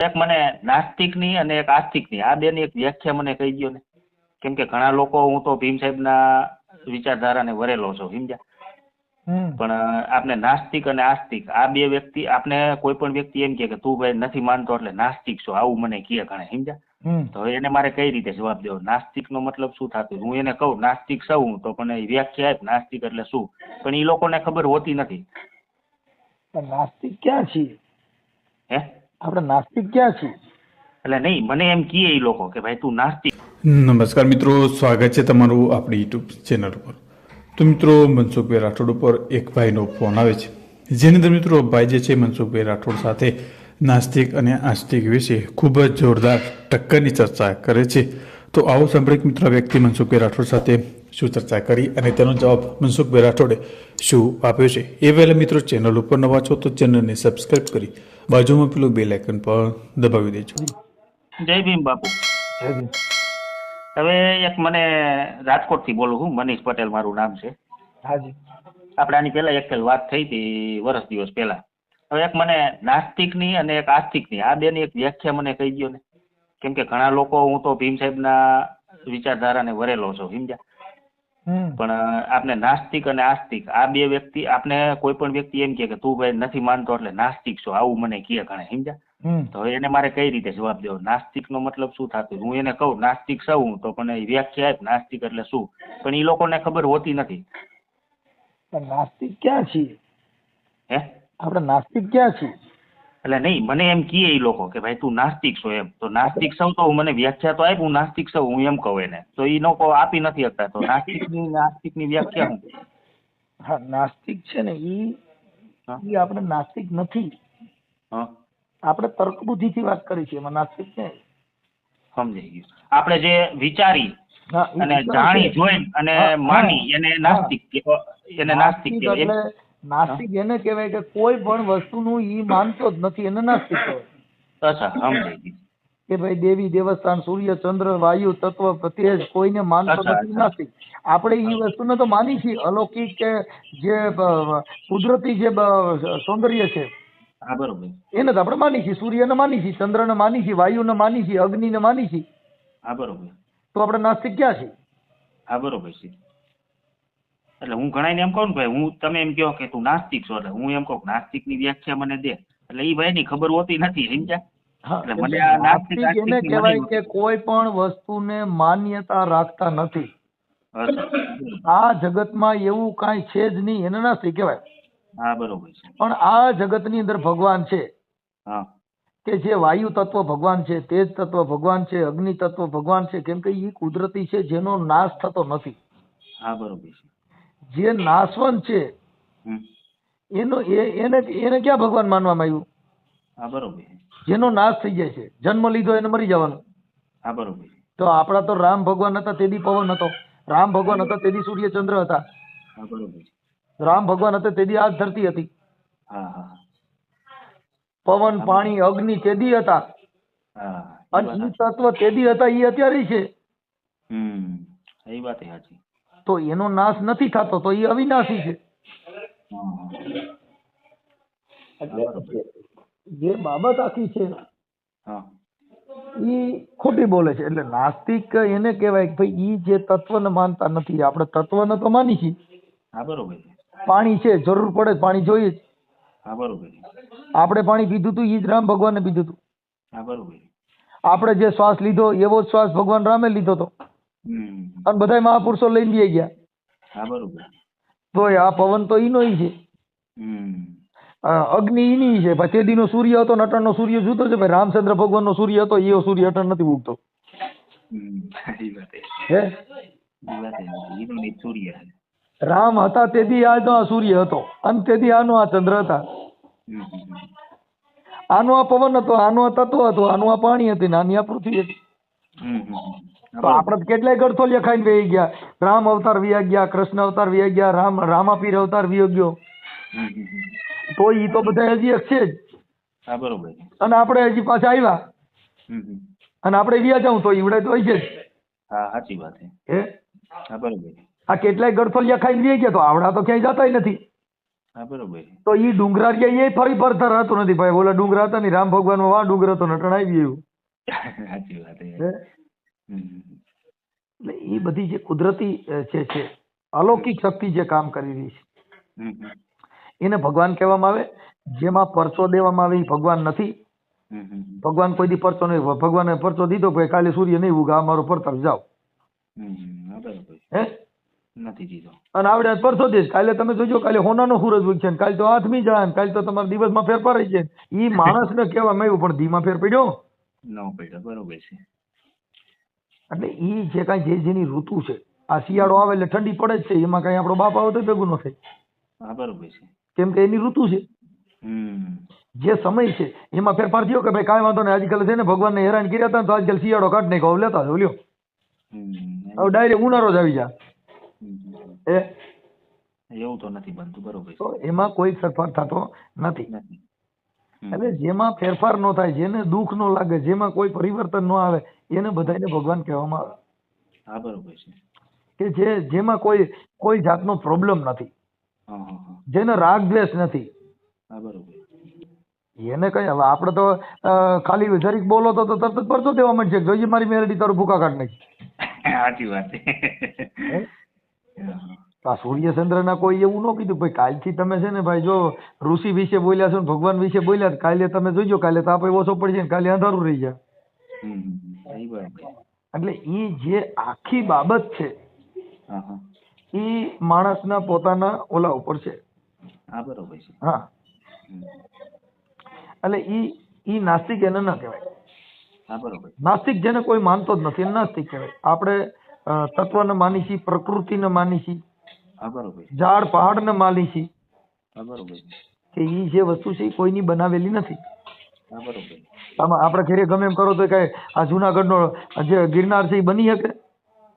એક મને નાસ્તિકની અને એક આસ્તિકની આ બેની એક વ્યાખ્યા મને કહી દો ને. કેમ કે ઘણા લોકો હું તો ભીમ સાહેબના વિચારધારાને વરેલો છું સમજ્યા? પણ આપને નાસ્તિક અને આસ્તિક આ બે વ્યક્તિ આપને કોઈ પણ વ્યક્તિ એમ કે તું ભાઈ નથી માનતો એટલે નાસ્તિક છો આવું મને કહે ઘણા સમજ્યા? તો એને મારે કઈ રીતે જવાબ દેવો? નાસ્તિકનો મતલબ શું થતું? હું એને કહું નાસ્તિક સૌ તો પણ એ વ્યાખ્યા આપ નાસ્તિક એટલે શું? પણ એ લોકોને ખબર હોતી નથી. નાસ્તિક ક્યાં છીએ? હે? આપણે નાસ્તિક ક્યાં છીએ? એટલે નહીં મને એમ કહે એ લોકો કે ભાઈ તું નાસ્તિક. નમસ્કાર મિત્રો સ્વાગત છે તમારું આપણી યુટ્યુબ ચેનલ ઉપર. તો મિત્રો મનસુખભાઈ રાઠોડ ઉપર એક ભાઈનો ફોન આવે છે. જેની અંદર મિત્રો ભાઈ જે છે મનસુખભાઈ રાઠોડ સાથે નાસ્તિક અને આસ્તિક વિશે ખૂબ જ જોરદાર ટક્કરની ચર્ચા કરે છે. તો આવો સાંભળીએ કે મિત્રો વ્યક્તિ મનસુખભાઈ રાઠોડ સાથે શું ચર્ચા કરી અને તેનો જવાબ મનસુખભાઈ રાઠોડે શું આપ્યો છે? એ પહેલાં મિત્રો ચેનલ ઉપર નવા છો તો ચેનલને સબસ્ક્રાઇબ કરી બાજુમાં પેલું બે લાઇકન પણ દબાવી દેજો. જય ભીમ બાપુ. જય ભીમ. હવે એક મને રાજકોટથી બોલું છું મનીષ પટેલ મારું નામ છે. હાજી. આપણે આની પહેલા એક વાત થઈ હતી વર્ષ દિવસ પહેલા. હવે એક મને નાસ્તિકની અને એક આસ્તિકની આ બેની એક વ્યાખ્યા મને કહી દો ને. કેમ કે ઘણા લોકો હું તો ભીમ સાહેબના વિચારધારાને વરેલો છું સમજ્યા? પણ આપને નાસ્તિક અને આસ્તિક આ બે વ્યક્તિ આપને કોઈ પણ વ્યક્તિ એમ કે તું ભાઈ નથી માનતો એટલે નાસ્તિક છો આવું મને કહે ઘણા સમજ્યા? તો એને મારે કઈ રીતે જવાબ દેવો? નાસ્તિકનો મતલબ શું થતું? હું એને કહું નાસ્તિક સૌ તો પણ એ વ્યાખ્યા આપ નાસ્તિક એટલે શું? પણ એ લોકોને ખબર હોતી નથી. નાસ્તિક ક્યાં છીએ? હે? આપણે નાસ્તિક ક્યાં છીએ? એટલે નહીં મને એમ કહે એ લોકો કે ભાઈ તું નાસ્તિક છો એમ. તો નાસ્તિક સૌ તો મને વ્યાખ્યા તો આપ હું નાસ્તિક સૌ હું એમ કહું એને. તો એ લોકો આપી નથી શકતા. તો નાસ્તિકની નાસ્તિકની વ્યાખ્યા હું હા નાસ્તિક છે ને એ. આપણે નાસ્તિક નથી. હા. આપણે તર્ક બુદ્ધિથી વાત કરી છે એમાં નાસ્તિક છે. સમજાઈ ગયું. આપણે જે વિચારી અને જાણી જોઈ અને માની એને નાસ્તિક એને નાસ્તિક. એટલે નાસ્તિક એને કહેવાય કે કોઈ પણ વસ્તુનું ઈ માનતો જ નથી એને નાસ્તિક કહેવાય. અચ્છા સમજાઈ કે ભાઈ દેવી દેવસ્થાન સૂર્ય ચંદ્ર વાયુ તત્વ તેજ કોઈને માનતો નથી નાસ્તિક આપણે ઈ વસ્તુને તો માની છીએ અલૌકિક કે જે કુદરતી જે સૌંદર્ય છે. બરોબર. એને તો આપણે માની છીએ સૂર્યને માની છીએ ચંદ્રને માની છીએ વાયુને માની છીએ અગ્નિને માની છીએ. બરોબર. તો આપણે નાસ્તિક ક્યાં છીએ? હા બરોબર છે. એટલે હું ઘણાને એમ કહું ને ભાઈ હું તમે એમ કહો કે તું નાસ્તિક છો એટલે હું એમ કહું નાસ્તિકની વ્યાખ્યા મને દે. એટલે એ ભાઈની ખબર હોતી નથી સમજ્યા? એટલે એટલે મને આ નાસ્તિક નાસ્તિક એને કહેવાય કે કોઈ પણ વસ્તુને માન્યતા રાખતા નથી. આ જગતમાં એવું કાંઈ છે જ નહીં એને નાસ્તિક કહેવાય. હા બરોબર છે. પણ આ જગતની અંદર ભગવાન છે. હા. કે જે વાયુ તત્વ ભગવાન છે તેજ તત્વ ભગવાન છે અગ્નિ તત્વ ભગવાન છે કેમ કે એ કુદરતી છે જેનો નાશ થતો નથી. હા બરોબર છે. જે નાશવંત છે. એનો એને એને ક્યાં ભગવાન માનવામાં આવ્યું? હા બરોબર. જેનો નાશ થઈ જાય છે. જન્મ લીધો એને મરી જવાનું. હા બરોબર. તો આપણા તો રામ ભગવાન હતા તેદી પવન હતો. રામ ભગવાન હતા તેદી સૂર્ય ચંદ્ર હતા. હા બરોબર. રામ ભગવાન હતા તેદી આ ધરતી હતી. હા હા. પવન પાણી અગ્નિ તેદી હતા. અને ઈ તત્વ તેદી હતા ઈ અત્યારે છે. હમ એ વાત સાચી. તો એનો નાશ નથી થતો તો એ અવિનાશી છે. જે બાબત આખી છે ઈ ખોટી બોલે છે. એટલે નાસ્તિક એને કહેવાય કે ભાઈ ઈ જે તત્વને માનતા નથી. આપણે તત્વને તો માની છીએ. હા બરોબર પાણી છે જરૂર પડે તો પાણી જોઈએ જ. હા બરોબર આપણે પાણી પીધું તું ઈ જ રામ ભગવાને પીધું તું. હા બરોબર આપણે જે શ્વાસ લીધો એવો જ શ્વાસ ભગવાન રામે લીધો હતો હમ અને બધા મહાપુરુષો લઈને જઈ ગયા. હા બરોબર. તો આ પવન તો ઈનો ઈ છે. અગ્નિ ઈની છે. પછી તેદીનો સૂર્ય હતો નટણ નો સૂર્ય જુદો છે. ભાઈ રામચંદ્ર ભગવાનનો સૂર્ય હતો એ સૂર્ય અટણ નથી ઉગતો. હે? ને રામ હતા તેથી આનો આ સૂર્ય હતો. અને તેથી આનો આ ચંદ્ર હતા. આનો આ પવન હતો આનો આ તત્વ હતો આનું આ પાણી હતી નાની આ પૃથ્વી હતી. તો આપણે કેટલાય ગળથોલિયા લખાઈને વહી ગયા. રામ અવતાર વિયા ગયા કૃષ્ણ અવતાર વિયા ગયા રામ રામાપીર અવતાર વિયો ગયો. તો ઈ તો બધા હજી એક છે જ. હા બરોબર. અને આપણે હજી પાછા આવ્યા. અને આપણે વ્યા જાઉં તો ઈવડે તો છે જ. હા સાચી વાત છે. હે? હા બરોબર. આ કેટલાય ગળથોલિયા ખાઈને વહી ગયા તો આવડા તો ક્યાંય જતાય નથી. હા બરોબર. તો ઈ ડુંગરારિયા એ ફરી ફરતા રહેતો નથી ભાઈ. ઓલા ડુંગરા હતા ને રામ ભગવાનમાં ડુંગર હતો નટણ આવી ગયું. સાચી વાત છે. એટલે એ બધી જે કુદરતી છે છે, અલૌકિક શક્તિ જે કામ કરી રહી છે. એને ભગવાન કહેવામાં આવે, જેમાં પરચો દેવામાં આવે એ ભગવાન નથી. ભગવાન કોઈ દી પરચો નહીં, ભગવાને પરચો દીધો ભાઈ કાલે સૂર્ય નહીં ઉગા અમારો પરતર જાઓ અને આવડે પરસો દેશ કાલે તમે જોજો, કાલે હોનાનો સૂરજ ઉગશે કાલે તો આઠમી જાય, ને કાલે તો તમારા દિવસમાં ફેરફાર રહી જાય એ માણસને કહેવામાં આવ્યું, પણ ધીમા ફેર પડ્યો ન પડ્યો, બરોબર છે એટલે એ જે કાંઈ જે જેની ઋતુ છે આ શિયાળો આવે એટલે ઠંડી પડે જ છે એમાં કાંઈ આપણો બાપ આવે તો ભેગું ન થાય. હા બરોબર છે. કેમ કે એની ઋતુ છે. જે સમય છે એમાં ફેરફાર થયો કે ભાઈ કાંઈ વાંધો નહીં આજકાલ છે ને ભગવાનને હેરાન કર્યા હતા ને તો આજકાલ શિયાળો કાઢ નાખ્યો. હવે લેતા લ્યો. હવે ડાયરેક્ટ ઉનાળો જ આવી જા. એ? એવું તો નથી બનતું બરોબર તો એમાં કોઈ ફેરફાર થતો નથી. એટલે જેમાં ફેરફાર ન થાય જેને દુઃખ ન લાગે જેમાં કોઈ પરિવર્તન ન આવે એને બધાને ભગવાન કહેવામાં આવે. હા બરોબર છે. કે જે જેમાં કોઈ કોઈ જાતનો પ્રોબ્લેમ નથી. જેને રાગ દ્વેષ નથી. હા બરોબર. એને કઈ હવે આપણે તો ખાલી જરીક બોલો તો તરત જ પરચો દેવા માંડશે. જોઈએ મારી મેરડી તારું ભૂકા કાઢ નાખી સાચી વાત. આ સૂર્યચંદ્રના કોઈ એવું ન કીધું ભાઈ કાલથી તમે છે ને ભાઈ જો ઋષિ વિશે બોલ્યા છો ને ભગવાન વિશે બોલ્યા કાલે તમે જોઈજો કાલે તાપ ઓછો પડી જાય ને કાલે અંધારું રહી જાય. એટલે એ જે આખી બાબત છે એ માણસના પોતાના ઓલા ઉપર છે. હા બરોબર છે. હા. એટલે એ નાસ્તિક એને ન કહેવાય. નાસ્તિક જેને કોઈ માનતો જ નથી નાસ્તિક કહેવાય. આપણે તત્વ તત્વને માની છીએ પ્રકૃતિને માની છીએ ઝાડ પહાડને માની છીએ કે ઈ જે વસ્તુ છે એ કોઈની બનાવેલી નથી. આમાં આપણે ઘેરે ગમે એમ કરો તો કઈ આ જુનાગઢનો જે ગિરનાર છે એ બની શકે?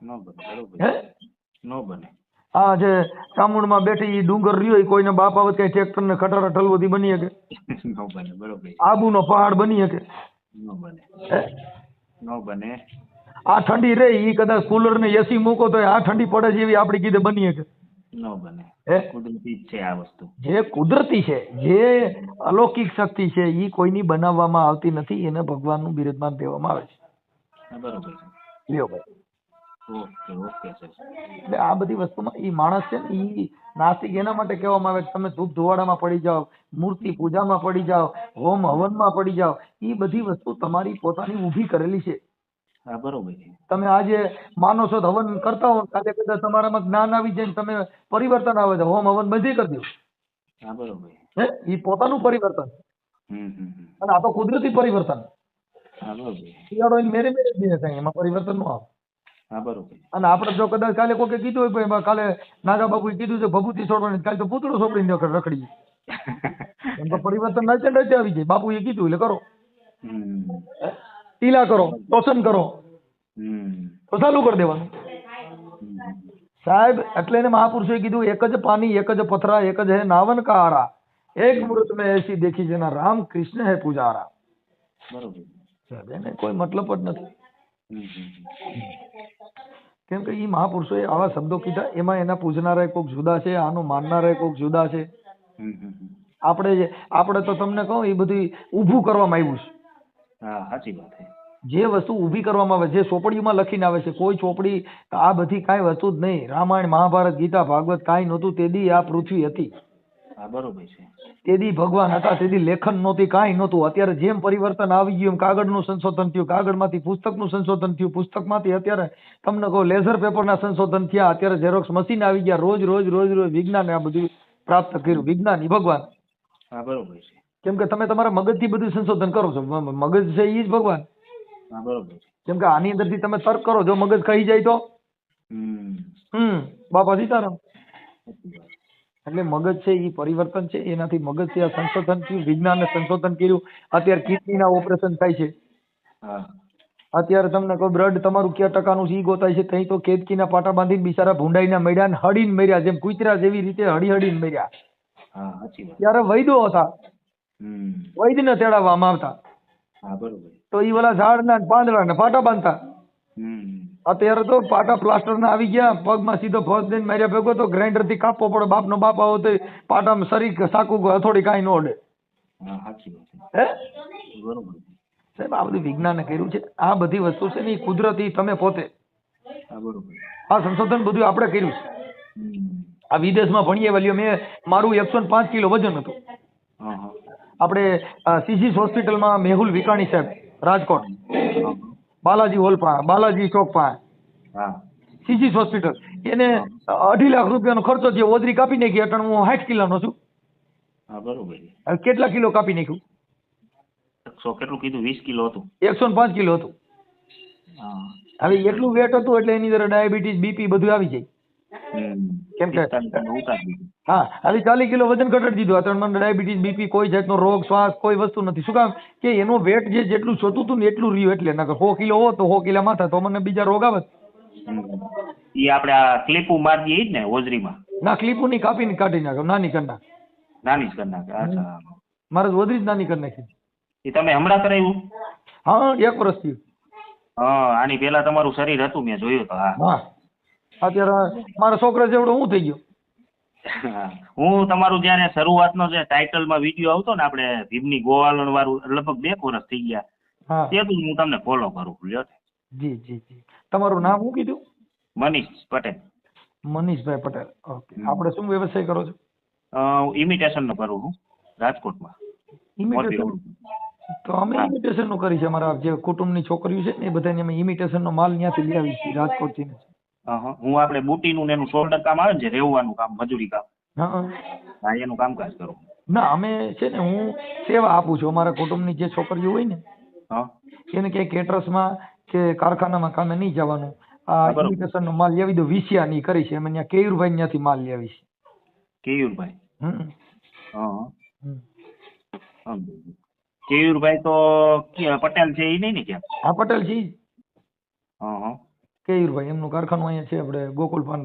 ન બને હે? બને. આ જે ચામુંડમાં બેઠી ઈ ડુંગર રહ્યો એ કોઈને બાપ આવત કઈ ટ્રેક્ટર ને ખટારા ઠલવોથી બની શકે? ન બને બરોબર. આબુનો પહાડ બની શકે? ન બને. આ ઠંડી રે એ કદાચ કુલર ને એસી મૂકો તો આ ઠંડી પડે છે એવી આપણી કીધે બની શકે. ન બને. કુદરતી છે આ વસ્તુ. જે કુદરતી છે જે અલૌકિક શક્તિ છે એ કોઈની બનાવવામાં આવતી નથી એને ભગવાનનું બિરુદમાન દેવામાં આવે છે. બરોબર લ્યો ભાઈ. Okay okay sir. એટલે આ બધી વસ્તુમાં ઈ માણસ છે ને એ નાસ્તિક એના માટે કહેવામાં આવે કે તમે ધૂપ ધુવાડામાં પડી જાઓ મૂર્તિ પૂજામાં પડી જાઓ હોમ હવનમાં પડી જાઓ ઈ બધી વસ્તુ તમારી પોતાની ઊભી કરેલી છે. હા બરોબર છે. તમે આજે માનો છો હવન કરતા હો કાલે કદાચ તમારામાં જ્ઞાન આવી જાય તમે પરિવર્તન આવે છે હોમ હવન બધી કરી દો. હા બરોબર. હે? ઈ પોતાનું પરિવર્તન. અને આ તો કુદરતી પરિવર્તન. હા બરોબર. શિયાળો મેરે મેરે દિવસ એમાં પરિવર્તન ન આવે. અને આપણે જો કદાચ કાલે કોકે કીધું હોય ભાઈ એમાં કાલે નાગા બાપુએ કીધું છે ભભૂતિ છોડવાની કાલે તો પૂતળો છોડીને રખડી એમ તો પરિવર્તન નાચે નાચે આવી જાય. બાપુએ કીધું એટલે કરો. ટીલા કરો ટોસન કરો. તો ચાલુ કરી દેવાનું. સાહેબ એટલે એને મહાપુરુષોએ કીધું એક જ પાણી એક જ પથરા એક જ હે નાવન કારા એક મૃત મેં એસી દેખી જેના રામ કૃષ્ણ હે પૂજારા. સાહેબ એને કોઈ મતલબ જ નથી. કેમ કે એ મહાપુરુષોએ આવા શબ્દો કીધા એમાં એના પૂજનારા કોઈક જુદા છે આનું માનનારા કોઈક જુદા છે. આપણે આપણે તો તમને કહું એ બધું ઊભું કરવામાં આવ્યું છે. હા સાચી વાત છે. જે વસ્તુ ઊભી કરવામાં આવે જે ચોપડીઓમાં લખીને આવે છે કોઈ ચોપડી આ બધી કાંઈ વસ્તુ જ નહીં. રામાયણ મહાભારત ગીતા ભાગવત કાંઈ નહોતું તેદી આ પૃથ્વી હતી. હા બરોબર છે. તેદી ભગવાન હતા તેદી લેખન નહોતી કાંઈ નહોતું. અત્યારે જેમ પરિવર્તન આવી ગયું એમ કાગળનું સંશોધન થયું કાગળમાંથી પુસ્તકનું સંશોધન થયું પુસ્તકમાંથી અત્યારે તમને કહો લેઝર પેપરના સંશોધન થયા અત્યારે ઝેરોક્સ મશીન આવી ગયા રોજ રોજ રોજ રોજ વિજ્ઞાને આ બધું પ્રાપ્ત કર્યું વિજ્ઞાન ઈ ભગવાન. હા બરોબર છે. કેમ કે તમે તમારા મગજથી બધું સંશોધન કરો છો. મગજ છે એ જ ભગવાન. હા બરોબર. કેમ કે આની અંદરથી તમે તર્ક કરો જો મગજ કહી જાય તો? હમ. બાપા સીતારામ એટલે મગજ છે એ પરિવર્તન છે એનાથી મગજથી આ સંશોધન થયું વિજ્ઞાને સંશોધન કર્યું અત્યારે કિડનીના ઓપરેશન થાય છે. અત્યારે તમને કોઈ બ્લડ તમારું ક્યાં ટકાનું સી ગોતાય છે તઈ તો કેદકીના પાટા બાંધીને બિચારા ભૂંડાઈના મળ્યા ને હડીને મર્યા જેમ કુતરા જેવી રીતે હડી હડીને મર્યા ત્યારે વૈદો હતા. વૈદને તેડાવવામાં આવતા. હા બરોબર. તો ઈ ઓલા ઝાડના ને પાંદડાના પાટા બાંધતા. અત્યારે તો પાટા પ્લાસ્ટર ના આવી ગયા પગમાં સીધો ફોજ દઈને માર્યા ભેગો તો ગ્રાઇન્ડરથી કાપવો પડે બાપનો બાપ આવો તો પાટામાં શરીર સાકું હથોડી કાંઈ ન ઓડે. હા બરોબર. સાહેબ આ બધું વિજ્ઞાને કર્યું છે. આ બધી વસ્તુ છે ને એ કુદરતી તમે પોતે. હા આ સંશોધન બધું આપણે કર્યું છે. આ વિદેશમાં ભણીએ વાલીઓ મેં મારું એકસો પાંચ કિલો વજન હતું. આપણે સીજીસ હોસ્પિટલમાં મેહુલ વિકાણી સાહેબ રાજકોટ. બાલાજી હોલ પાસે બાલાજી ચોક પાસે હા સીજીસ હોસ્પિટલ. એને અઢી લાખ રૂપિયાનો ખર્ચો થયો ઓદરી કાપી નાખી અટણ હું સાઠ કિલોનો છું. હા બરોબર. કેટલા કિલો કાપી નાખ્યું? એકસો કેટલું કીધું? વીસ કિલો હતું. એકસો પાંચ કિલો હતું. હવે એટલું વેટ હતું એટલે એની અંદર ડાયાબિટીસ બીપી બધું આવી જાય. કેમ કે- હા ખાલી ચાલીસ કિલો વજન ઘટાડી દીધું. અત્યારે મને ડાયાબિટીસ બીપી કોઈ જાતનો રોગ શ્વાસ કોઈ વસ્તુ નથી. શું કામ? કે એનો વેટ જે જેટલું જોતું હતું ને એટલું રહ્યું એટલે. નકર સો કિલો હોત તો સો કિલો માથા તો મને બીજા રોગ આવે એ આપણે આ ક્લિપુ મારી દઈએ જ ને હોજરીમાં ના ક્લિપુ ની કાપીને કાઢી નાખો. નાની કરી નાખ. નાની જ કરી નાખે. અચ્છા. મારે વધરી જ નાની કરી નાખી. એ તમે હમણાં કરાવ્યું હા એક વર્ષ થયું. હા આની પહેલા તમારું શરીર હતું મેં જોયું તો હા. હા. અત્યારે મારા છોકરા જેવડો હું થઈ ગયો. હું. તમારું જયારે શરૂઆતનો જે ટાઇટલમાં વીડિયો આવતો ને આપણે ભીમની ગોવાલણ વાળું લગભગ બે વર્ષ થઈ ગયા. તેથી હું તમને ફોલો કરું છું લ્યો જી જી જી. તમારું નામ શું કીધું? મનીષ પટેલ. મનીષભાઈ પટેલ. ઓકે. આપણે શું વ્યવસાય કરો છો? ઇમિટેશન નો કરું છું રાજકોટમાં. ઇમિટેશન તો અમે ઇમિટેશનનું કરી છે અમારા જે કુટુંબની છોકરીઓ છે ને એ બધાને અમે ઇમિટેશન નો માલ ત્યાંથી લઈ આવી છીએ રાજકોટથી ને. હા, આપણે બુટીનું ને એનું શોલ્ડર કામ આવે ને જે રેવવાનું કામ મજૂરી કામ. હા એનું કામકાજ કરું. ના અમે છે ને હું સેવા આપું છું. અમારા કુટુંબની જે છોકરીઓ હોય ને એને કે કેટરસમાં કે કારખાનામાં કામે નહીં જવાનું. આ હા, બરોબર. ઇમિટેશન નો માલ લેવી દો વિસિયા ની કરી છે. અમે ત્યાં કેયુરભાઈ ત્યાંથી માલ લેવી છે. કેયુરભાઈ? હમ. હા. કેયુરભાઈ તો કે- પટેલ છે એ નહીં ને ક્યાં? હા પટેલ છે હા હા. કેયુરભાઈ એમનું કારખાનું અહીંયા છે આપણે ગોકુલ પાન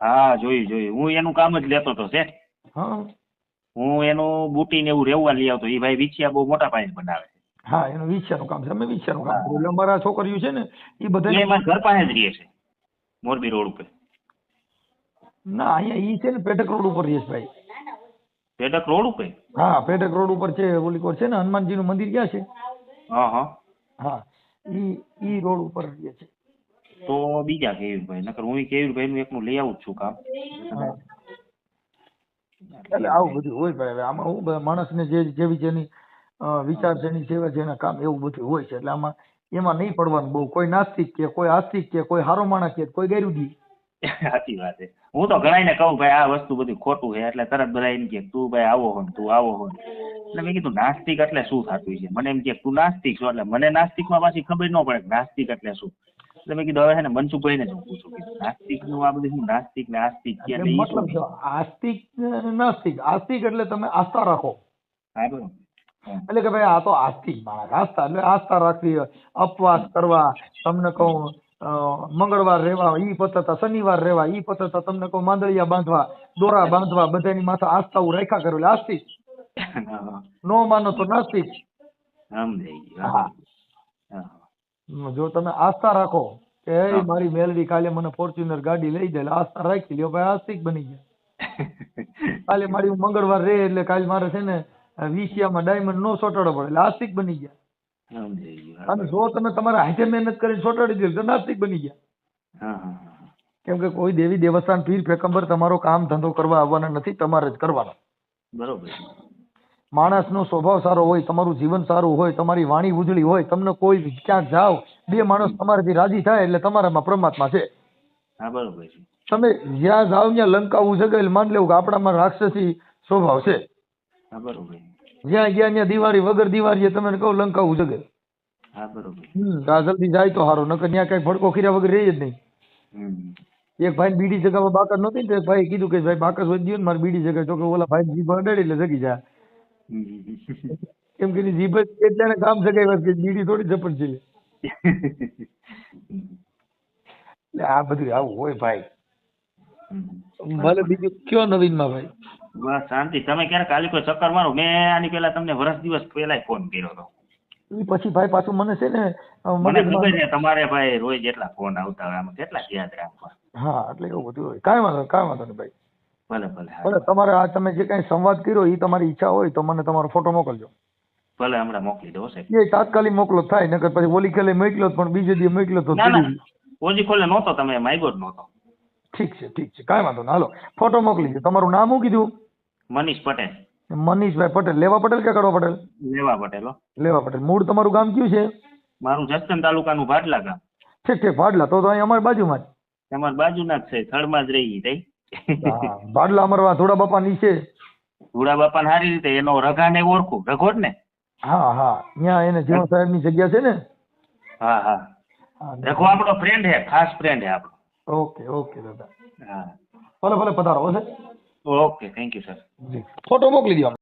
હા જોયું જોયું. હું એનું કામ જ લેતો હતો શેઠ હા. હું એનું બુટી ને એવું રેવવા લઈ આવતો. એ ભાઈ વિછિયા બહુ મોટા પાયે બનાવે હા એનું વિસિયાનું કામ છે. અમે વિસિયાનું કામ એટલે અમારા છોકરીઓ છે ને એ બધા એમાં ઘર પાસે જ રહે છે મોરબી રોડ ઉપર. ના અહીંયા ઈ છે ને પેટક રોડ ઉપર રહે છે ભાઈ. પેટક રોડ ઉપર? હા પેટક રોડ ઉપર છે ઓલી કોર છે ને હનુમાનજીનું મંદિર ક્યાં છે? હા હા. હા ઈ ઈ રોડ ઉપર રહે છે. તો બીજા કેયુરભાઈ નકર હું કેયુરભાઈ નું એકનું લઈ આવું છું કામ. એટલે આવું બધું હોય ભાઈ આમાં હું માણસને જે જેવી જેની વિચારસરણી સેવા જેના કામ એવું બધું હોય છે. એટલે આમાં એમાં નહીં પડવાનું બહુ. કોઈ નાસ્તિક કે કોઈ આસ્તિક કે કોઈ હારો માણસ કે કોઈ ગેરુદી સાચી વાત છે. હું તો ઘણાને કહું ભાઈ આ વસ્તુ બધું ખોટું છે. એટલે તરત બધા એમ કે તું ભાઈ આવો હોન તું આવો હો ને. એટલે મેં કીધું નાસ્તિક એટલે શું થતું છે? મને એમ કે તું નાસ્તિક છો. એટલે મને નાસ્તિકમાં પાછી ખબર ન પડે કે નાસ્તિક એટલે શું. એટલે મેં કીધું હવે છે ને મનસુખભાઈ ને હું પૂછું નાસ્તિકનું આ બધું શું નાસ્તિક ને આસ્તિક એટલે એટલે મતલબ જો આસ્તિક નાસ્તિક આસ્તિક એટલે તમે આસ્થા રાખો. હા બરોબર. એટલે કે ભાઈ આ તો આસ્તિક માણસ આસ્થા એટલે આસ્થા રાખવી અપવાસ કરવા તમને કહું મંગળવાર રહેવા ઈ પતતા શનિવાર રહેવા ઈ પતતા તમને કહું માંદળિયા બાંધવા દોરા બાંધવા બધાની માથે આસ્થાઓ રાખ્યા કરું એટલે આસ્તિક. નો માનો તો નાસ્તિક. સમજાઈ ગયું. હા. હા. જો તમે આસ્થા રાખો કે "એ હા. મારી મેલડી કાલે મને ફોર્ચ્યુનર ગાડી લઈ જાય આસ્થા રાખી લ્યો ભાઈ આસ્તિક બની ગયા કાલે મારી મંગળવાર રે એટલે કાલે મારે છે ને વિશિયામાં ડાયમંડ નો સોટાડવો પડે એટલે આસ્તિક બની ગયા અને જો તમે તમારા હાથે મહેનત કરીને ચોટાડી દો તો નાસ્તિક બની ગયા હા હા હા. કેમ કે કોઈ દેવી દેવસ્થાન પીર પેગમ્બર તમારો કામ ધંધો કરવા આવવાના નથી તમારે જ કરવાનો બરોબર માણસનો સ્વભાવ સારો હોય તમારું જીવન સારું હોય તમારી વાણી ઉજળી હોય તમને કોઈ ક્યાંક જાઓ બે માણસ તમારાથી રાજી થાય એટલે તમારામાં પરમાત્મા છે. તમે જ્યાં જાઓ ત્યાં લંકાવું જગે માન માની લેવું કે આપણામાં રાક્ષસી સ્વભાવ છે. જ્યાં ગયા ત્યાં દિવાળી વગર દિવાળીએ તમે કહો લંકાવું જગે. હા બરોબર. હમ આ જલ્દી જાય તો સારું નકર ત્યાં કઈ ભડકો ખીરા વગર રહી જ નહીં. એક ભાઈ બીડી જગામાં બાકસ નહોતી ને એક ભાઈએ કીધું કે ભાઈ બાકસ વધી ગયો ને મારે બીડી જગ્યા તો કે ઓલા ભાઈ જીભ અડાડી એટલે જગી જાય. કેમ કે જીભ જ એટલાને કામ જગાવ્યા કે બીડી થોડી ઝપટ છે એટલે આ બધું આવું હોય ભાઈ. ભલે બીજું કયો નવીનમાં ભાઈ? બસ શાંતિ. તમે ક્યારે કાલે કોઈ ચક્કર મારો? મેં આની પેલા તમને વર્ષ દિવસ પહેલા ફોન કર્યો હતો. એ પછી ભાઈ પાછું મને છે ને મને ખબર છે તમારે ભાઈ રોજ એટલા ફોન આવતા હોય આમાં કેટલા યાદ રાખવા. હા એટલે એવું બધું હોય. કાંઈ વાંધો કાંઈ વાંધો નહીં ભાઈ. ભલે ભલે. ભલે તમારે આ તમે જે કાંઈ સંવાદ કર્યો એ તમારી ઈચ્છા હોય તો મને તમારો ફોટો મોકલજો. ભલે હમણાં મોકલી દો સાહેબ. એ તાત્કાલિક મોકલો થાય નકર પછી ઓલી ખેલે મોકલ્યો પણ બીજે દી મોકલ્યો તો ના ના. ઓજી ખોલે નહોતો તમે માયગો જ નહોતો. ઠીક છે ઠીક છે કાંઈ વાંધો ના હાલો ફોટો મોકલી દો. તમારું નામ શું કીધું? મનીષ પટેલ. મનીષભાઈ પટેલ. લેવા પટેલ કે કડવા પટેલ? લેવા પટેલ લેવા પટેલ. મૂળ તમારું ગામ કયું છે? મારું જસદણ તાલુકાનું ભાડલા ગામ. ઠીક ઠીક ભાડલા. તો તો અહીં અમારી બાજુમાં જ. અમારી બાજુના જ છે થળમાં જ રહી તઈ ભાડલા મરવા ધોળા બાપા નીચે બાપા ને સારી રીતે એનો રઘાને ઓળખું. રઘોટ ને? હા હા. ત્યાં એને જીવણ સાહેબની જગ્યા છે ને? હા હા. રઘો આપણો ફ્રેન્ડ હે ખાસ ફ્રેન્ડ હે આપણો. ઓકે ઓકે દાદા. હા. ભલે ભલે પધારો હો okay thank you sir photo મોકલી દો